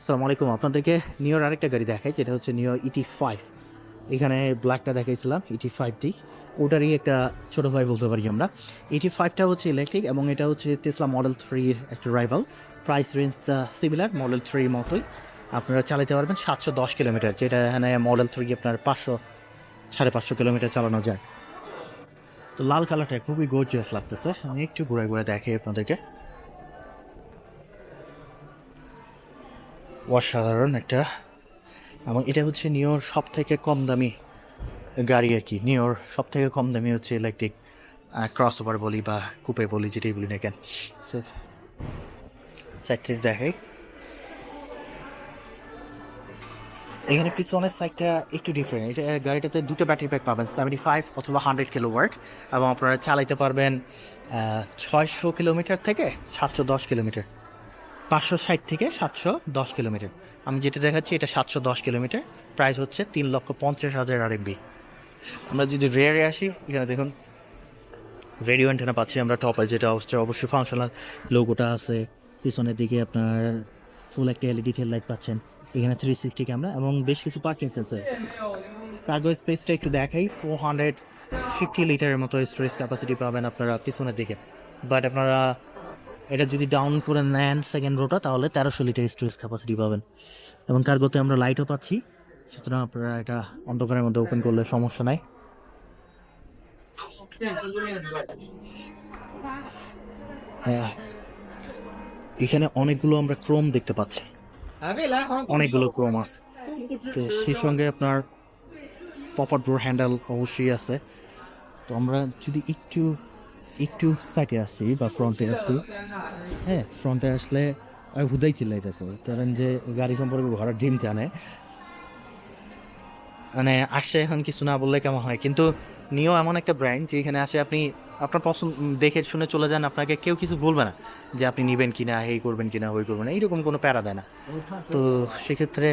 আসসালামু আলাইকুম। আপনাদেরকে নিওর আরেকটা গাড়ি দেখাই, যেটা হচ্ছে নিও ইটি ফাইভ এখানে ব্ল্যাকটা দেখাইছিলাম ইটি ফাইভটি ওটারই একটা ছোটো ভাই বলতে পারি আমরা। ইটি ফাইভটা হচ্ছে ইলেকট্রিক এবং এটা হচ্ছে টেসলা মডেল থ্রির একটা rival price range the similar model থ্রির মতোই। আপনারা চালাতে পারবেন সাতশো দশ কিলোমিটার, যেটা এখানে মডেল থ্রি আপনার পাঁচশো, সাড়ে পাঁচশো কিলোমিটার চালানো যায়। তো লাল কালারটা খুবই গর্জিয়াস লাগতেছে। আমি একটু ঘুরে ঘুরে দেখাই আপনাদেরকে। অসাধারণ একটা, এবং এটা হচ্ছে নিওর সব থেকে কম দামি গাড়ি আর কি। নিওর সব থেকে কম দামি হচ্ছে ইলেকট্রিক ক্রস ওভার বলি বা কুপে বলি, যেটাই বলি না কেন। সাইডটি দেখাই। এখানে পিছনের সাইডটা একটু ডিফারেন্ট এটা, গাড়িটাতে দুটো ব্যাটারি প্যাক পাবেন সেভেন্টি ফাইভ অথবা হান্ড্রেড কিলো ওয়ার্ড এবং আপনারা চালাইতে পারবেন ছয়শো কিলোমিটার থেকে সাতশো দশ কিলোমিটার পাঁচশো ষাট থেকে সাতশো দশ কিলোমিটার। আমি যেটা দেখাচ্ছি, এটা সাতশো দশ কিলোমিটার। প্রাইস হচ্ছে তিন লক্ষ পঞ্চাশ হাজার আর আমরা যদি রেয়ারে আসি, এখানে দেখুন, রেডিও অ্যান্টেনা পাচ্ছি আমরা টপে যেটা হচ্ছে অবশ্যই ফাংশনাল লোগোটা আছে। পিছনের দিকে আপনার ফুল একটা এলইডি টেল লাইট পাচ্ছেন। এখানে থ্রি সিক্সটি ক্যামেরা এবং বেশ কিছু পার্কিং সেন্সার আছে। কার্গো স্পেসটা একটু দেখাই। ফোর হান্ড্রেড ফিফটি লিটারের মতো স্টোরেজ ক্যাপাসিটি পাবেন আপনারা পিছনের দিকে। বাট আপনারা এটা যদি ডাউন করে নেন সেকেন্ড রোটা তাহলে তেরোশো লিটার স্টোরেজ ক্যাপাসিটি পাবেন। এবং কার্গোতে আমরা লাইটও পাচ্ছি। সুতরাং আপনারা এটা অন্ধকারের মধ্যে ওপেন করলে সমস্যা নাই। হ্যাঁ এখানে অনেকগুলো আমরা ক্রোম দেখতে পাচ্ছি। অনেকগুলো ক্রোম আছে। তো সেই সঙ্গে আপনার পপার ডোর হ্যান্ডেল অবশ্যই আছে। তো আমরা যদি একটু একটু সাইডে আসছি বা ফ্রন্টে আসছি। হ্যাঁ ফ্রন্টে আসলে হুদাই চিল্লাইতেছে। কারণ যে গাড়ি সম্পর্কে ঘরের ডিম জানে। মানে আসছে এখন কিছু না বললে কেমন হয়? কিন্তু নিও এমন একটা ব্র্যান্ড যে এখানে আসে আপনি, আপনার পছন্দ দেখে শুনে চলে যান, আপনাকে কেউ কিছু বলবে না যে আপনি নেবেন কিনা এই করবেন কিনা, ওই করবেন না। এইরকম কোনো প্যারা দেয় না। তো সেক্ষেত্রে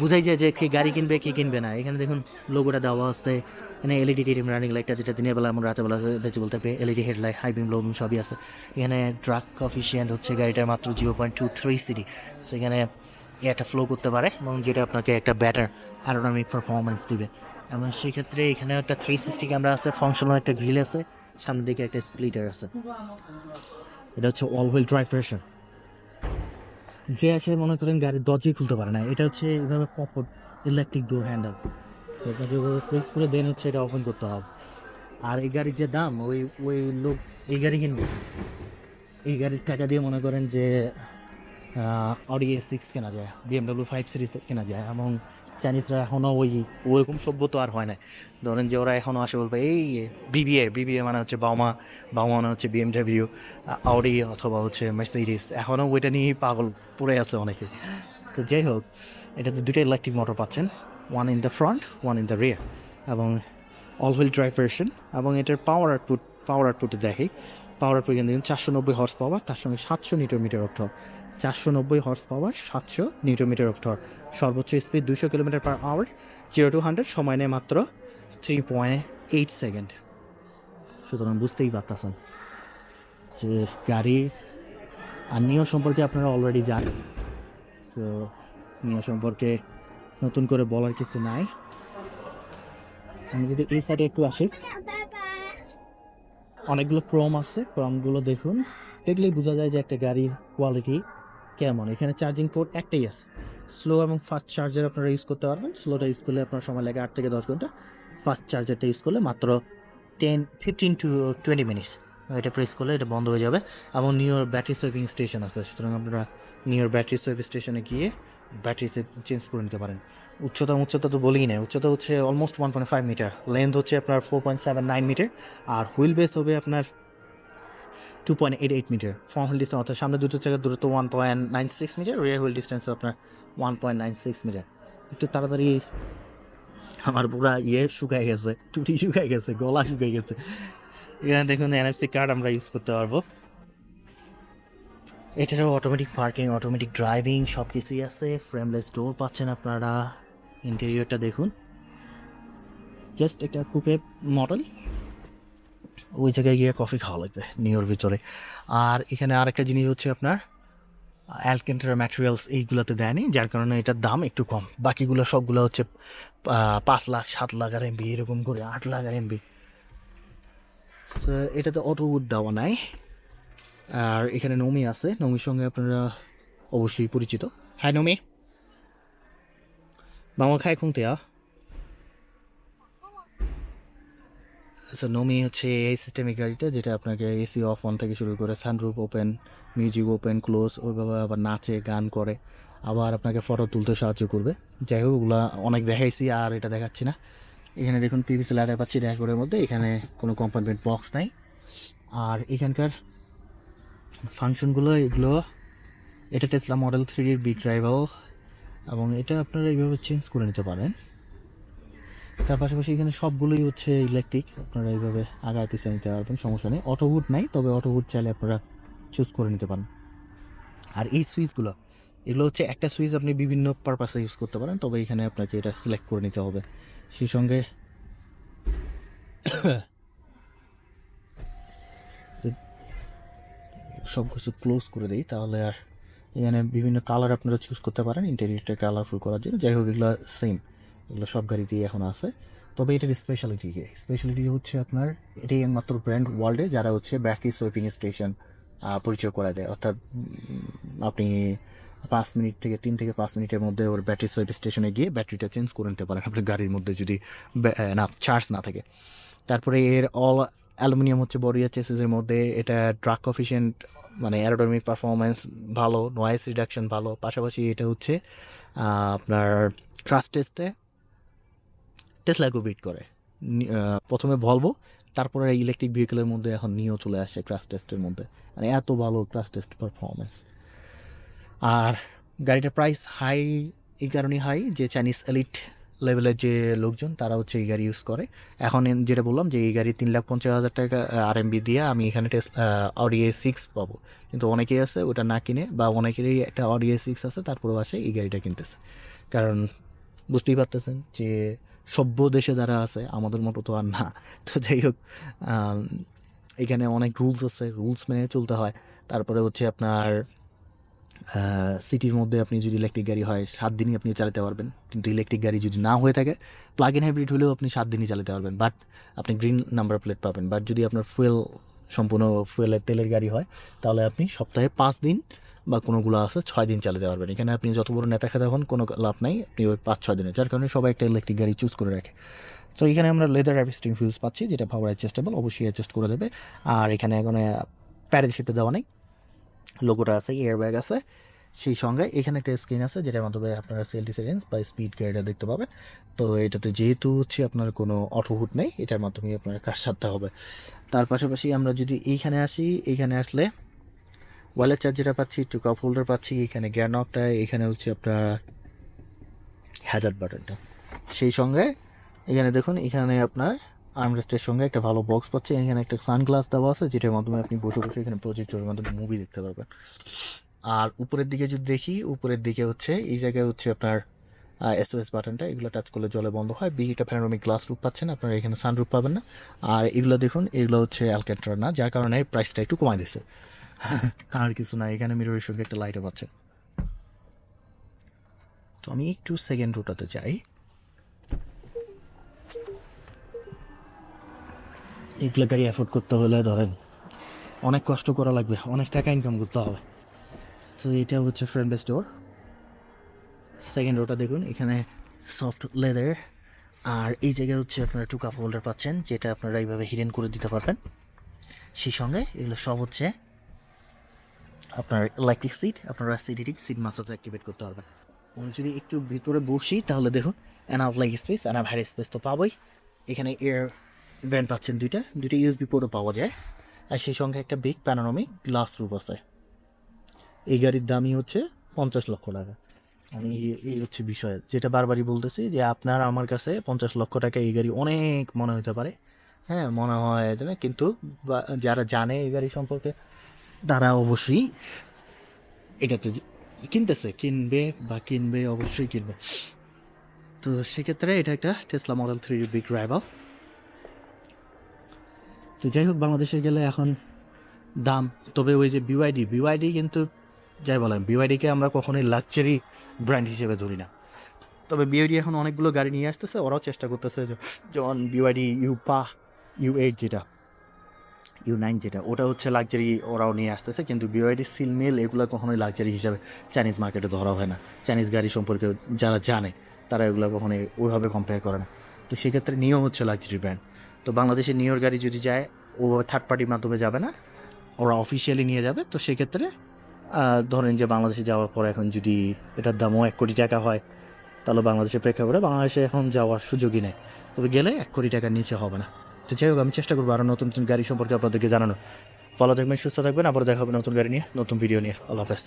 বুঝাই যায় যে কে গাড়ি কিনবে, কে কিনবে না। এখানে দেখুন লোগোটা দেওয়া আছে। এখানে এলইডি টিম রানিং লাইটটা যেটা দিনের বেলা আমরা রাতের বেলা বেঁচে বলতে পারি LED headlight high beam low beam সবই আছে। এখানে ড্রাগ কফিসিয়েন্ট হচ্ছে গাড়িটার মাত্র zero point two three CD so এখানে একটা ফ্লো করতে পারে এবং যেটা আপনাকে একটা ব্যাটার অ্যারোনমিক পারফরমেন্স দিবে। এবং সেক্ষেত্রে এখানে একটা থ্রি সিক্সটি ক্যামেরা আছে ফাংশনাল একটা গ্রিল আছে, সামনের দিকে একটা স্প্লিটার আছে। এটা হচ্ছে অল হুইল ড্রাইভ প্রেশার যে আছে, মনে করেন গাড়ির দরজাই খুলতে পারে না। এটা হচ্ছে এভাবে পপট ইলেকট্রিক ডোর হ্যান্ডেল সেটাকে প্রেস করে দেন হচ্ছে এটা ওপেন করতে হবে। আর এই গাড়ির যে দাম, ওই ওই লোক, এই গাড়ি কিনবে? এই গাড়ির টাকা দিয়ে মনে করেন যে অডি এ সিক্স কেনা যায় বিএমডাব্লিউ ফাইভ সিরিজ কেনা যায় এবং চাইনিজরা এখনও ওই ওরকম সভ্য তো আর হয় না ধরেন যে ওরা এখনও আসে বলবে, এই বিবিএ বিবিএ মানে হচ্ছে বাউমা বাউমা মানে হচ্ছে বিএমডাব্লিউ অডি অথবা হচ্ছে মার্সিডিস এখনও ওইটা নিয়েই পাগল পড়ে আছে অনেকে। তো যাই হোক এটাতে দুটো ইলেকট্রিক মোটর পাচ্ছেন one in the front one in the rear এবং অল হুইল ড্রাইভ ভার্সন এবং এটার পাওয়ার আউটপুট পাওয়ার আউটপুটে দেখি পাওয়ার আউটপুট কিন্তু চারশো নব্বই হর্স পাওয়ার তার সঙ্গে সাতশো নিউটন মিটার টর্ক চারশো নব্বই হর্স পাওয়ার সাতশো নিউটোমিটার অফ টর্ক সর্বোচ্চ স্পিড দুশো kilometre per hour zero to hundred সময় নেয় মাত্র থ্রি পয়েন্ট এইট সেকেন্ড সুতরাং বুঝতেই পারতেছেন যে গাড়ি আর নিও সম্পর্কে আপনারা অলরেডি জানেন। সো নিও সম্পর্কে নতুন করে বলার কিছু নাই। আমি যদি এই সাইডে একটু আসি। অনেকগুলো ক্রম আছে ক্রমগুলো দেখুন। দেখলেই বোঝা যায় যে একটা গাড়ির কোয়ালিটি কেমন? এখানে চার্জিং পোর্ট একটাই আছে। স্লো এবং ফাস্ট চার্জার আপনারা ইউজ করতে পারবেন। স্লোটা ইউজ করলে আপনার সময় লাগে আট থেকে দশ ঘণ্টা। ফাস্ট চার্জারটা ইউজ করলে মাত্র ten fifteen to twenty minutes এটা প্রেস করলে এটা বন্ধ হয়ে যাবে। এবং নিউর ব্যাটারি সেভিং স্টেশন আছে। সুতরাং আপনারা নিউর ব্যাটারি সেভ স্টেশনে গিয়ে ব্যাটারি চেঞ্জ করে নিতে পারেন। উচ্চতা উচ্চতা তো বলেই নেই। উচ্চতা হচ্ছে almost one point five metre length হচ্ছে আপনার four point seven nine metre আর হুইল বেস হবে আপনার two point eight eight metre front wheel distance অর্থাৎ সামনে দুটো জায়গার দূরত্ব one point nine six metre rear wheel distance আপনার one point nine six metre একটু তাড়াতাড়ি আমার পুরা ইয়ে শুকায় গেছে টুটি শুকায় গেছে, গলা শুকায় গেছে। এখানে দেখুন এনএফসি কার্ড আমরা ইউজ করতে পারব। এটারও অটোমেটিক পার্কিং অটোমেটিক ড্রাইভিং সব কিছুই আছে। ফ্রেমলেস ডোর পাচ্ছেন আপনারা। ইন্টেরিয়রটা দেখুন। জাস্ট একটা কুপে মডেল ওই জায়গায় গিয়ে কফি খাওয়া লাগবে নিউর ভিতরে। আর এখানে আরেকটা জিনিস হচ্ছে আপনার অ্যালকেন্টার ম্যাটেরিয়ালস এইগুলোতে দেয়নি, যার কারণে এটার দাম একটু কম। বাকিগুলো সবগুলো হচ্ছে পাঁচ লাখ, সাত লাখ আর এমবি এরকম করে আট লাখ আর এমবি এটাতে অটো উড দেওয়া নাই। আর এখানে নমি আছে। নমির সঙ্গে আপনারা অবশ্যই পরিচিত। হ্যাঁ নমি। মামা খায় খুঁতে আ আচ্ছা নমি হচ্ছে এই সিস্টেমিক গাড়িটা যেটা আপনাকে এসি অফ অন থেকে শুরু করে sunroof open music open close ওইভাবে আবার নাচে, গান করে, আবার আপনাকে ফটো তুলতে সাহায্য করবে। যাই হোক, ওগুলা অনেক দেখাইছি আর এটা দেখাচ্ছি না। এখানে দেখুন পিভিসি লাইটার পাচ্ছি ড্যাশবোর্ডের মধ্যে, এখানে কোনো কম্পার্টমেন্ট বক্স নাই। আর এখানকার ফাংশনগুলো এগুলো, এটা টেসলা মডেল থ্রির বিগ রাইভাল এবং এটা আপনারা এইভাবে চেঞ্জ করে নিতে পারেন। তার পাশাপাশি এখানে সবগুলোই হচ্ছে ইলেকট্রিক আপনারা এইভাবে আগায় পিছিয়ে নিতে পারবেন, সমস্যা নেই। অটোহুড নাই, তবে অটোহুড চাইলে আপনারা চুজ করে নিতে পারেন। আর এই সুইচগুলো এগুলো হচ্ছে একটা সুইচ আপনি বিভিন্ন পারপাসে ইউজ করতে পারেন, তবে এখানে আপনাকে এটা সিলেক্ট করে নিতে হবে। সেই সঙ্গে সব কিছু ক্লোজ করে দিই, তাহলে আর এখানে বিভিন্ন কালার আপনারা চুজ করতে পারেন ইন্টেরিয়রটা কালারফুল করার জন্য। যাই হোক, এগুলো সেম এগুলো সব গাড়িতেই এখন আছে। তবে এটার স্পেশালিটি কি? স্পেশালিটি হচ্ছে আপনার, এটাই একমাত্র ব্র্যান্ড ওয়ার্ল্ডে যারা হচ্ছে ব্যাটারি সোয়েপিং স্টেশন পরিচয় করা দেয়। অর্থাৎ আপনি পাঁচ মিনিট থেকে তিন থেকে পাঁচ মিনিটের মধ্যে ওর ব্যাটারি সোয়েপ স্টেশনে গিয়ে ব্যাটারিটা চেঞ্জ করে নিতে পারেন। আপনার গাড়ির মধ্যে যদি না চার্জ না থাকে। তারপরে এর অল অ্যালুমিনিয়াম হচ্ছে বডিয়া চেসিসের মধ্যে। এটা ড্রাগ কফিসিয়েন্ট মানে অ্যারোডমিক পারফরমেন্স ভালো নয়েস রিডাকশন ভালো। পাশাপাশি এটা হচ্ছে আপনার ক্রাশ টেস্টে টেসলাকেও বিট করে। প্রথমে ভলভো তারপরে ইলেকট্রিক ভেহিকেলের মধ্যে এখন নিয়েও চলে আসে ক্রাশ টেস্টের মধ্যে। মানে এত ভালো ক্রাশ টেস্ট পারফরমেন্স আর গাড়িটার প্রাইস হাই এই কারণেই হাই যে চাইনিজ এলিট লেভেলের যে লোকজন, তারা হচ্ছে এই গাড়ি ইউজ করে। এখন যেটা বললাম যে এই গাড়ি তিন লাখ পঞ্চাশ হাজার টাকা আর এমবি দিয়ে আমি এখানে টেস্ট অডি এ সিক্স পাবো। কিন্তু অনেকেই আছে ওটা না কিনে, বা অনেকেরই একটা অডি এ সিক্স আছে, তারপরেও আসে এই গাড়িটা কিনতেছে। কারণ বুঝতেই পারতেছেন যে সভ্য দেশে যারা আছে, আমাদের মতো তো আর না। তো যাই হোক এখানে অনেক রুলস আছে রুলস মেনে চলতে হয়। তারপরে হচ্ছে আপনার সিটির মধ্যে আপনি যদি ইলেকট্রিক গাড়ি হয়, সাত দিনই আপনি চালাতে পারবেন। কিন্তু ইলেকট্রিক গাড়ি যদি না হয়ে থাকে প্লাগ ইন হাইব্রিড হলেও আপনি সাত দিনই চালাতে পারবেন। বাট আপনি গ্রিন নাম্বার প্লেট পাবেন। বাট যদি আপনার ফুয়েল সম্পূর্ণ ফুয়েলের তেলের গাড়ি হয়, তাহলে আপনি সপ্তাহে পাঁচ দিন বা কোনোগুলো আছে, ছয় দিন চালাতে পারবেন এখানে আপনি যত বড় নেতা খেতে হন, কোনো লাভ নাই। আপনি ওই পাঁচ, ছয় দিনে, যার কারণে সবাই একটা ইলেকট্রিক গাড়ি চুজ করে রাখে। তো এখানে আমরা লেদার অ্যাডজাস্টিং ফিউজ পাচ্ছি, যেটা পাওয়ার অ্যাডজাস্টেবল অবশ্যই অ্যাডজাস্ট করে দেবে আর এখানে এখন প্যারেন্টশিপটা দেওয়া নেই। লোগোটা আছে এয়ারব্যাগ আছে। সেই সঙ্গে এখানে একটা স্ক্রিন আছে, যেটার মাধ্যমে আপনারা সেলটি সেকেন্ডস বা স্পিড গাড়িটা দেখতে পাবেন। তো এটাতে যেহেতু হচ্ছে আপনার কোনো অটোহুট নেই, এটার মাধ্যমে আপনার কাজ সারতে হবে। তার পাশাপাশি আমরা যদি এইখানে আসি এইখানে আসলে ওয়ালেট চার্জারটা পাচ্ছি টু কাপ হোল্ডার পাচ্ছি, এখানে গ্যার নকটা এখানে হচ্ছে আপনার হ্যাজার্ড বাটনটা সেই সঙ্গে এখানে দেখুন, এখানে আপনার আর্মরেস্টের সঙ্গে একটা ভালো বক্স পাচ্ছে, এখানে একটা সানগ্লাস দেওয়া আছে, যেটার মাধ্যমে আপনি বসে বসে এখানে প্রজেক্টরের মাধ্যমে মুভি দেখতে পারবেন। আর উপরের দিকে যদি দেখি, উপরের দিকে হচ্ছে, এই জায়গায় হচ্ছে আপনার এসওএস বাটনটা এগুলো টাচ করলে জলে বন্ধ হয়। বিটা প্যানোরামিক গ্লাস রূপ পাচ্ছেন, আপনারা এখানে সানরূপ পাবেন না। আর এগুলো দেখুন, এগুলো হচ্ছে অ্যালকেট্রা না, যার কারণে প্রাইসটা একটু কমাই দিছে আর কিছু না, এখানে মিররের সঙ্গে একটা লাইটও পাচ্ছে তো আমি একটু সেকেন্ড রোটাতে চাই এগুলো গাড়ি অ্যাফোর্ড করতে হলে ধরেন, অনেক কষ্ট করা লাগবে, অনেক টাকা ইনকাম করতে হবে। তো এটা হচ্ছে ফ্রেন্ড স্টোর সেকেন্ড রোটা দেখুন, এখানে সফট লেদার আর এই জায়গায় হচ্ছে আপনারা টু কাপ হোল্ডার পাচ্ছেন, যেটা আপনারা এইভাবে হিডেন করে দিতে পারবেন। সেই সঙ্গে এগুলো সব হচ্ছে আপনার ইলেকট্রিক সিট আপনারা সিডিটিক সিট মাসাজ অ্যাক্টিভেট করতে পারবেন। যদি একটু ভিতরে বসি, তাহলে দেখুন an enough like space enough হ্যার স্পেস তো পাবোই। এখানে এয়ার ব্যান্ড পাচ্ছেন দুইটা দুইটা ইউএসবি পোর্টও পাওয়া যায়। আর সেই সঙ্গে একটা বিগ প্যানোরামিক গ্লাস রুফ আছে। এই গাড়ির দামই হচ্ছে পঞ্চাশ লক্ষ টাকা। আমি এই- হচ্ছে বিষয়। যেটা বারবারই বলতেছি যে আপনার আমার কাছে পঞ্চাশ লক্ষ টাকা এই গাড়ি অনেক মনে হতে পারে। হ্যাঁ মনে হয় কিন্তু যারা জানে এই গাড়ি সম্পর্কে তারা অবশ্যই এটাতে কিনতেছে, কিনবে বা কিনবে, অবশ্যই কিনবে। তো সেক্ষেত্রে এটা একটা Tesla model three big rival তো যাই হোক, বাংলাদেশে গেলে এখন দাম, তবে ওই যে বিওয়াইডি বিওয়াইডি কিন্তু যাই বলেন বিওয়াইডিকে আমরা কখনোই লাক্সারি ব্র্যান্ড হিসেবে ধরি না। তবে বিওয়াইডি এখন অনেকগুলো গাড়ি নিয়ে আসতেছে, ওরাও চেষ্টা করতেছে যেমন বিওয়াইডি ইউ পা ইউ এইট যেটা। ইউ নাইন যেটা, ওটা হচ্ছে লাক্সারি ওরাও নিয়ে আসতেছে, কিন্তু বিওয়াইডি সিলমিল এগুলো কখনোই লাক্সারি হিসাবে চাইনিজ মার্কেটে ধরা হয় না। চাইনিজ গাড়ি সম্পর্কে যারা জানে, তারা এগুলো কখনোই ওইভাবে কম্পেয়ার করে না। তো সেক্ষেত্রে নিও হচ্ছে লাক্সারি ব্র্যান্ড তো বাংলাদেশে নিওর গাড়ি যদি যায়, ও থার্ড পার্টির মাধ্যমে যাবে না, ওরা অফিসিয়ালি নিয়ে যাবে। তো সেক্ষেত্রে ধরেন যে বাংলাদেশে যাওয়ার পর এখন যদি এটার দামও এক কোটি টাকা হয়, তাহলে বাংলাদেশের প্রেক্ষাপটে বাংলাদেশে এখন যাওয়ার সুযোগই নেই। তবে গেলে এক কোটি টাকার নিচে হবে না। তো যাই হোক, আমি চেষ্টা করব আরও নতুন নতুন গাড়ি সম্পর্কে আপনাদেরকে জানানো ভালো থাকবেন, সুস্থ থাকবেন আবার দেখা হবে নতুন গাড়ি নিয়ে, নতুন ভিডিও নিয়ে। আল্লাহ হাফেজ।